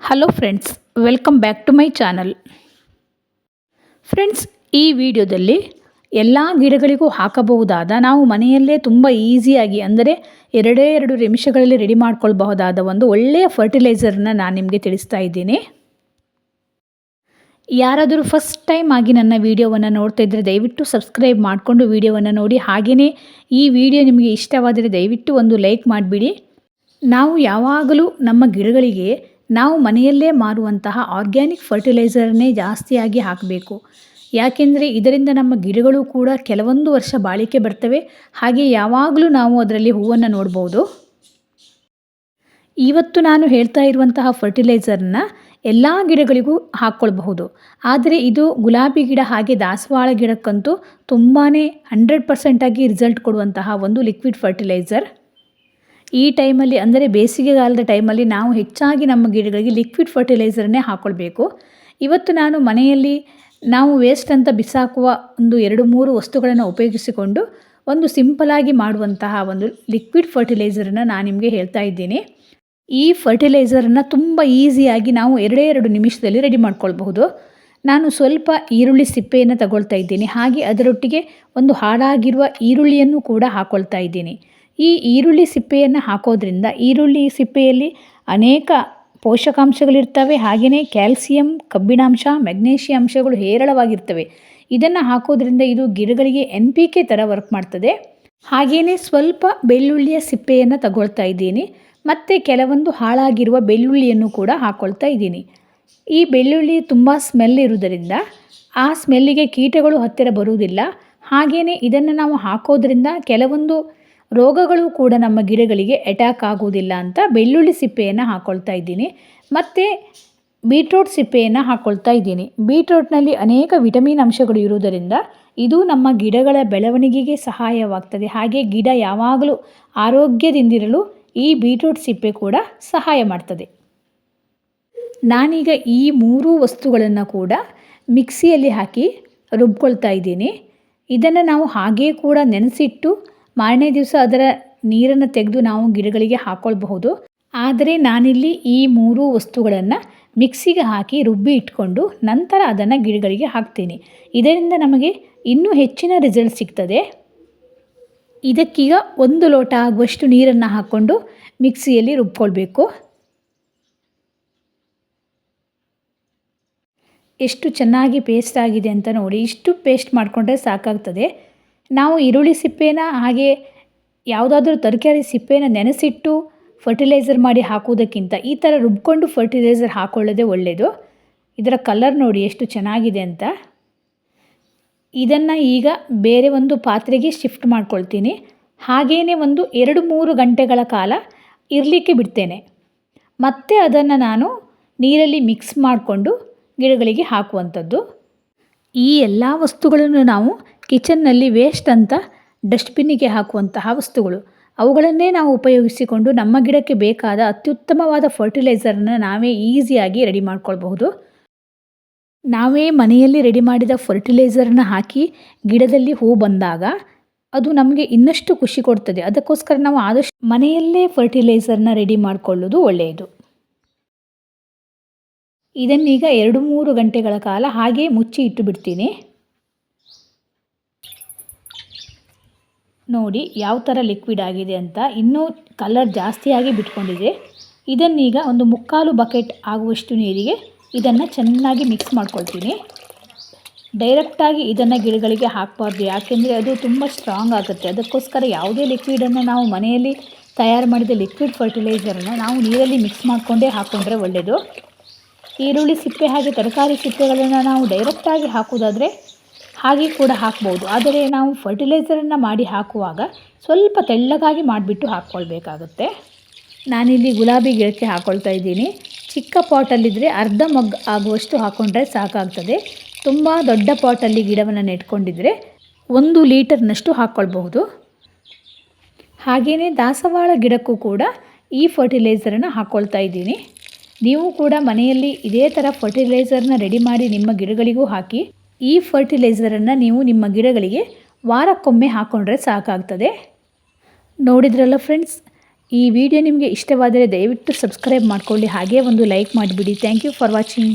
Hello friends welcome back to my channel friends ಈ ವಿಡಿಯೋದಲ್ಲಿ ಎಲ್ಲ ಗಿಡಗಳಿಗೂ ಹಾಕಬಹುದಾದ ನಾವು ಮನೆಯಲ್ಲೇ ತುಂಬ ಈಸಿಯಾಗಿ ಅಂದರೆ ಎರಡೇ ಎರಡು ನಿಮಿಷಗಳಲ್ಲಿ ರೆಡಿ ಮಾಡ್ಕೊಳ್ಬಹುದಾದ ಒಂದು ಒಳ್ಳೆಯ ಫರ್ಟಿಲೈಸರ್ನ ನಾನು ನಿಮಗೆ ತಿಳಿಸ್ತಾ ಇದ್ದೀನಿ. ಯಾರಾದರೂ ಫಸ್ಟ್ ಟೈಮ್ ಆಗಿ ನನ್ನ ವಿಡಿಯೋವನ್ನು ನೋಡ್ತಾ ಇದ್ದರೆ ದಯವಿಟ್ಟು ಸಬ್ಸ್ಕ್ರೈಬ್ ಮಾಡಿಕೊಂಡು ವಿಡಿಯೋವನ್ನು ನೋಡಿ. ಹಾಗೆಯೇ ಈ ವಿಡಿಯೋ ನಿಮಗೆ ಇಷ್ಟವಾದರೆ ದಯವಿಟ್ಟು ಒಂದು ಲೈಕ್ ಮಾಡಿಬಿಡಿ. ನಾವು ಯಾವಾಗಲೂ ನಮ್ಮ ಗಿಡಗಳಿಗೆ ನಾವು ಮನೆಯಲ್ಲೇ ಮಾರುವಂತಹ ಆರ್ಗ್ಯಾನಿಕ್ ಫರ್ಟಿಲೈಸರ್ನೇ ಜಾಸ್ತಿಯಾಗಿ ಹಾಕಬೇಕು. ಯಾಕೆಂದರೆ ಇದರಿಂದ ನಮ್ಮ ಗಿಡಗಳು ಕೂಡ ಕೆಲವೊಂದು ವರ್ಷ ಬಾಳಿಕೆ ಬರ್ತವೆ. ಹಾಗೆ ಯಾವಾಗಲೂ ನಾವು ಅದರಲ್ಲಿ ಹೂವನ್ನು ನೋಡ್ಬೋದು. ಇವತ್ತು ನಾನು ಹೇಳ್ತಾ ಇರುವಂತಹ ಫರ್ಟಿಲೈಸರ್ನ ಎಲ್ಲ ಗಿಡಗಳಿಗೂ ಹಾಕ್ಕೊಳ್ಬಹುದು. ಆದರೆ ಇದು ಗುಲಾಬಿ ಗಿಡ ಹಾಗೆ ದಾಸವಾಳ ಗಿಡಕ್ಕಂತೂ ತುಂಬಾ ಹಂಡ್ರೆಡ್ ಪರ್ಸೆಂಟಾಗಿ ರಿಸಲ್ಟ್ ಕೊಡುವಂತಹ ಒಂದು ಲಿಕ್ವಿಡ್ ಫರ್ಟಿಲೈಸರ್. ಈ ಟೈಮಲ್ಲಿ ಅಂದರೆ ಬೇಸಿಗೆಗಾಲದ ಟೈಮಲ್ಲಿ ನಾವು ಹೆಚ್ಚಾಗಿ ನಮ್ಮ ಗಿಡಗಳಿಗೆ ಲಿಕ್ವಿಡ್ ಫರ್ಟಿಲೈಸರನ್ನೇ ಹಾಕ್ಕೊಳ್ಬೇಕು ಇವತ್ತು ನಾನು ಮನೆಯಲ್ಲಿ ನಾವು ವೇಸ್ಟ್ ಅಂತ ಬಿಸಾಕುವ ಒಂದು ಎರಡು ಮೂರು ವಸ್ತುಗಳನ್ನು ಉಪಯೋಗಿಸಿಕೊಂಡು ಒಂದು ಸಿಂಪಲಾಗಿ ಮಾಡುವಂತಹ ಒಂದು ಲಿಕ್ವಿಡ್ ಫರ್ಟಿಲೈಸರನ್ನು ನಾನು ನಿಮಗೆ ಹೇಳ್ತಾ ಇದ್ದೀನಿ. ಈ ಫರ್ಟಿಲೈಸರನ್ನು ತುಂಬ ಈಸಿಯಾಗಿ ನಾವು ಎರಡೇ ಎರಡು ನಿಮಿಷದಲ್ಲಿ ರೆಡಿ ಮಾಡ್ಕೊಳ್ಬಹುದು. ನಾನು ಸ್ವಲ್ಪ ಈರುಳ್ಳಿ ಸಿಪ್ಪೆಯನ್ನು ತಗೊಳ್ತಾ ಇದ್ದೀನಿ. ಹಾಗೆ ಅದರೊಟ್ಟಿಗೆ ಒಂದು ಹಾಳಾಗಿರುವ ಈರುಳ್ಳಿಯನ್ನು ಕೂಡ ಹಾಕ್ಕೊಳ್ತಾ ಇದ್ದೀನಿ. ಈ ಈರುಳ್ಳಿ ಸಿಪ್ಪೆಯನ್ನು ಹಾಕೋದ್ರಿಂದ ಈರುಳ್ಳಿ ಸಿಪ್ಪೆಯಲ್ಲಿ ಅನೇಕ ಪೋಷಕಾಂಶಗಳಿರ್ತವೆ. ಹಾಗೆಯೇ ಕ್ಯಾಲ್ಸಿಯಂ, ಕಬ್ಬಿಣಾಂಶ, ಮೆಗ್ನೀಷಿಯಂ ಅಂಶಗಳು ಹೇರಳವಾಗಿರ್ತವೆ. ಇದನ್ನು ಹಾಕೋದ್ರಿಂದ ಇದು ಗಿಡಗಳಿಗೆ ಎನ್ ಪಿ ಕೆ ಥರ ವರ್ಕ್ ಮಾಡ್ತದೆ. ಹಾಗೆಯೇ ಸ್ವಲ್ಪ ಬೆಳ್ಳುಳ್ಳಿಯ ಸಿಪ್ಪೆಯನ್ನು ತಗೊಳ್ತಾ ಇದ್ದೀನಿ. ಮತ್ತು ಕೆಲವೊಂದು ಹಾಳಾಗಿರುವ ಬೆಳ್ಳುಳ್ಳಿಯನ್ನು ಕೂಡ ಹಾಕ್ಕೊಳ್ತಾ ಇದ್ದೀನಿ. ಈ ಬೆಳ್ಳುಳ್ಳಿ ತುಂಬ ಸ್ಮೆಲ್ ಇರುವುದರಿಂದ ಆ ಸ್ಮೆಲ್ಲಿಗೆ ಕೀಟಗಳು ಹತ್ತಿರ ಬರುವುದಿಲ್ಲ. ಹಾಗೆಯೇ ಇದನ್ನು ನಾವು ಹಾಕೋದ್ರಿಂದ ಕೆಲವೊಂದು ರೋಗಗಳು ಕೂಡ ನಮ್ಮ ಗಿಡಗಳಿಗೆ ಅಟ್ಯಾಕ್ ಆಗೋದಿಲ್ಲ ಅಂತ ಬೆಳ್ಳುಳ್ಳಿ ಸಿಪ್ಪೆಯನ್ನು ಹಾಕ್ಕೊಳ್ತಾ ಇದ್ದೀನಿ. ಮತ್ತು ಬೀಟ್ರೋಟ್ ಸಿಪ್ಪೆಯನ್ನು ಹಾಕ್ಕೊಳ್ತಾ ಇದ್ದೀನಿ. ಬೀಟ್ರೋಟ್ನಲ್ಲಿ ಅನೇಕ ವಿಟಮಿನ್ ಅಂಶಗಳು ಇರುವುದರಿಂದ ಇದು ನಮ್ಮ ಗಿಡಗಳ ಬೆಳವಣಿಗೆಗೆ ಸಹಾಯವಾಗ್ತದೆ. ಹಾಗೆ ಗಿಡ ಯಾವಾಗಲೂ ಆರೋಗ್ಯದಿಂದಿರಲು ಈ ಬೀಟ್ರೂಟ್ ಸಿಪ್ಪೆ ಕೂಡ ಸಹಾಯ ಮಾಡ್ತದೆ. ನಾನೀಗ ಈ ಮೂರೂ ವಸ್ತುಗಳನ್ನು ಕೂಡ ಮಿಕ್ಸಿಯಲ್ಲಿ ಹಾಕಿ ರುಬ್ಕೊಳ್ತಾ ಇದ್ದೀನಿ. ಇದನ್ನು ನಾವು ಹಾಗೇ ಕೂಡ ನೆನೆಸಿಟ್ಟು ಮಾರನೇ ದಿವಸ ಅದರ ನೀರನ್ನು ತೆಗೆದು ನಾವು ಗಿಡಗಳಿಗೆ ಹಾಕ್ಕೊಳ್ಬಹುದು ಆದರೆ ನಾನಿಲ್ಲಿ ಈ ಮೂರು ವಸ್ತುಗಳನ್ನು ಮಿಕ್ಸಿಗೆ ಹಾಕಿ ರುಬ್ಬಿ ಇಟ್ಕೊಂಡು ನಂತರ ಅದನ್ನು ಗಿಡಗಳಿಗೆ ಹಾಕ್ತೀನಿ. ಇದರಿಂದ ನಮಗೆ ಇನ್ನೂ ಹೆಚ್ಚಿನ ರಿಸಲ್ಟ್ ಸಿಗ್ತದೆ. ಇದಕ್ಕೀಗ ಒಂದು ಲೋಟ ಆಗುವಷ್ಟು ನೀರನ್ನು ಹಾಕ್ಕೊಂಡು ಮಿಕ್ಸಿಯಲ್ಲಿ ರುಬ್ಕೊಳ್ಬೇಕು. ಎಷ್ಟು ಚೆನ್ನಾಗಿ ಪೇಸ್ಟ್ ಆಗಿದೆ ಅಂತ ನೋಡಿ, ಇಷ್ಟು ಪೇಸ್ಟ್ ಮಾಡಿಕೊಂಡ್ರೆ ಸಾಕಾಗ್ತದೆ. ನಾವು ಈರುಳ್ಳಿ ಸಿಪ್ಪೆನ ಹಾಗೆ ಯಾವುದಾದ್ರೂ ತರಕಾರಿ ಸಿಪ್ಪೆನ ನೆನೆಸಿಟ್ಟು ಫರ್ಟಿಲೈಸರ್ ಮಾಡಿ ಹಾಕುವುದಕ್ಕಿಂತ ಈ ಥರ ರುಬ್ಕೊಂಡು ಫರ್ಟಿಲೈಸರ್ ಹಾಕೊಳ್ಳೋದೆ ಒಳ್ಳೆಯದು ಇದರ ಕಲರ್ ನೋಡಿ ಎಷ್ಟು ಚೆನ್ನಾಗಿದೆ ಅಂತ. ಇದನ್ನು ಈಗ ಬೇರೆ ಒಂದು ಪಾತ್ರೆಗೆ ಶಿಫ್ಟ್ ಮಾಡ್ಕೊಳ್ತೀನಿ. ಹಾಗೇ ಒಂದು ಎರಡು ಮೂರು ಗಂಟೆಗಳ ಕಾಲ ಇರಲಿಕ್ಕೆ ಬಿಡ್ತೇನೆ. ಮತ್ತೆ ಅದನ್ನು ನಾನು ನೀರಲ್ಲಿ ಮಿಕ್ಸ್ ಮಾಡಿಕೊಂಡು ಗಿಡಗಳಿಗೆ ಹಾಕುವಂಥದ್ದು. ಈ ಎಲ್ಲ ವಸ್ತುಗಳನ್ನು ನಾವು ಕಿಚನ್ನಲ್ಲಿ ವೇಸ್ಟ್ ಅಂತ ಡಸ್ಟ್ಬಿನ್ನಿಗೆ ಹಾಕುವಂತಹ ವಸ್ತುಗಳು. ಅವುಗಳನ್ನೇ ನಾವು ಉಪಯೋಗಿಸಿಕೊಂಡು ನಮ್ಮ ಗಿಡಕ್ಕೆ ಬೇಕಾದ ಅತ್ಯುತ್ತಮವಾದ ಫರ್ಟಿಲೈಸರನ್ನು ನಾವೇ ಈಸಿಯಾಗಿ ರೆಡಿ ಮಾಡ್ಕೊಳ್ಬಹುದು. ನಾವೇ ಮನೆಯಲ್ಲಿ ರೆಡಿ ಮಾಡಿದ ಫರ್ಟಿಲೈಸರನ್ನು ಹಾಕಿ ಗಿಡದಲ್ಲಿ ಹೂ ಬಂದಾಗ ಅದು ನಮಗೆ ಇನ್ನಷ್ಟು ಖುಷಿ ಕೊಡ್ತದೆ. ಅದಕ್ಕೋಸ್ಕರ ನಾವು ಆದಷ್ಟು ಮನೆಯಲ್ಲೇ ಫರ್ಟಿಲೈಸರ್ನ ರೆಡಿ ಮಾಡಿಕೊಳ್ಳೋದು ಒಳ್ಳೆಯದು. ಇದನ್ನೀಗ ಎರಡು ಮೂರು ಗಂಟೆಗಳ ಕಾಲ ಹಾಗೆ ಮುಚ್ಚಿ ಇಟ್ಟು ಬಿಡ್ತೀನಿ ನೋಡಿ ಯಾವ ಥರ ಲಿಕ್ವಿಡ್ ಆಗಿದೆ ಅಂತ. ಇನ್ನೂ ಕಲರ್ ಜಾಸ್ತಿಯಾಗಿ ಬಿಟ್ಕೊಂಡಿದೆ. ಇದನ್ನೀಗ ಒಂದು ಮುಕ್ಕಾಲು ಬಕೆಟ್ ಆಗುವಷ್ಟು ನೀರಿಗೆ ಇದನ್ನು ಚೆನ್ನಾಗಿ ಮಿಕ್ಸ್ ಮಾಡ್ಕೊಳ್ತೀನಿ. ಡೈರೆಕ್ಟಾಗಿ ಇದನ್ನು ಗಿಡಗಳಿಗೆ ಹಾಕಬಾರ್ದು. ಯಾಕೆಂದರೆ ಅದು ತುಂಬ ಸ್ಟ್ರಾಂಗ್ ಆಗುತ್ತೆ. ಅದಕ್ಕೋಸ್ಕರ ಯಾವುದೇ ಲಿಕ್ವಿಡನ್ನು ನಾವು ಮನೆಯಲ್ಲಿ ತಯಾರು ಮಾಡಿದ ಲಿಕ್ವಿಡ್ ಫರ್ಟಿಲೈಸರನ್ನು ನಾವು ನೀರಲ್ಲಿ ಮಿಕ್ಸ್ ಮಾಡಿಕೊಂಡೇ ಹಾಕ್ಕೊಂಡ್ರೆ ಒಳ್ಳೆಯದು ಈರುಳ್ಳಿ ಸಿಪ್ಪೆ ಹಾಗೆ ತರಕಾರಿ ಸಿಪ್ಪೆಗಳನ್ನು ನಾವು ಡೈರೆಕ್ಟಾಗಿ ಹಾಕೋದಾದರೆ ಹಾಗೆ ಕೂಡ ಹಾಕ್ಬೋದು. ಆದರೆ ನಾವು ಫರ್ಟಿಲೈಸರನ್ನು ಮಾಡಿ ಹಾಕುವಾಗ ಸ್ವಲ್ಪ ತೆಳ್ಳಗಾಗಿ ಮಾಡಿಬಿಟ್ಟು ಹಾಕ್ಕೊಳ್ಬೇಕಾಗುತ್ತೆ. ನಾನಿಲ್ಲಿ ಗುಲಾಬಿ ಗಿಡಕ್ಕೆ ಹಾಕ್ಕೊಳ್ತಾ ಇದ್ದೀನಿ. ಚಿಕ್ಕ ಪಾಟಲ್ಲಿದ್ದರೆ ಅರ್ಧ ಮಗ್ ಆಗುವಷ್ಟು ಹಾಕ್ಕೊಂಡ್ರೆ ಸಾಕಾಗ್ತದೆ. ತುಂಬ ದೊಡ್ಡ ಪಾಟಲ್ಲಿ ಗಿಡವನ್ನು ನೆಟ್ಕೊಂಡಿದ್ರೆ ಒಂದು ಲೀಟರ್ನಷ್ಟು ಹಾಕ್ಕೊಳ್ಬಹುದು. ಹಾಗೆಯೇ ದಾಸವಾಳ ಗಿಡಕ್ಕೂ ಕೂಡ ಈ ಫರ್ಟಿಲೈಸರನ್ನು ಹಾಕ್ಕೊಳ್ತಾ ಇದ್ದೀನಿ. ನೀವು ಕೂಡ ಮನೆಯಲ್ಲಿ ಇದೇ ಥರ ಫರ್ಟಿಲೈಸರ್ನ ರೆಡಿ ಮಾಡಿ ನಿಮ್ಮ ಗಿಡಗಳಿಗೂ ಹಾಕಿ, ಈ ಫರ್ಟಿಲೈಸರನ್ನು ನೀವು ನಿಮ್ಮ ಗಿಡಗಳಿಗೆ ವಾರಕ್ಕೊಮ್ಮೆ ಹಾಕ್ಕೊಂಡ್ರೆ ಸಾಕಾಗ್ತದೆ. ನೋಡಿದ್ರಲ್ಲ ಫ್ರೆಂಡ್ಸ್ ಈ ವಿಡಿಯೋ ನಿಮಗೆ ಇಷ್ಟವಾದರೆ ದಯವಿಟ್ಟು ಸಬ್ಸ್ಕ್ರೈಬ್ ಮಾಡಿಕೊಳ್ಳಿ, ಹಾಗೇ ಒಂದು ಲೈಕ್ ಮಾಡಿಬಿಡಿ. Thank you for watching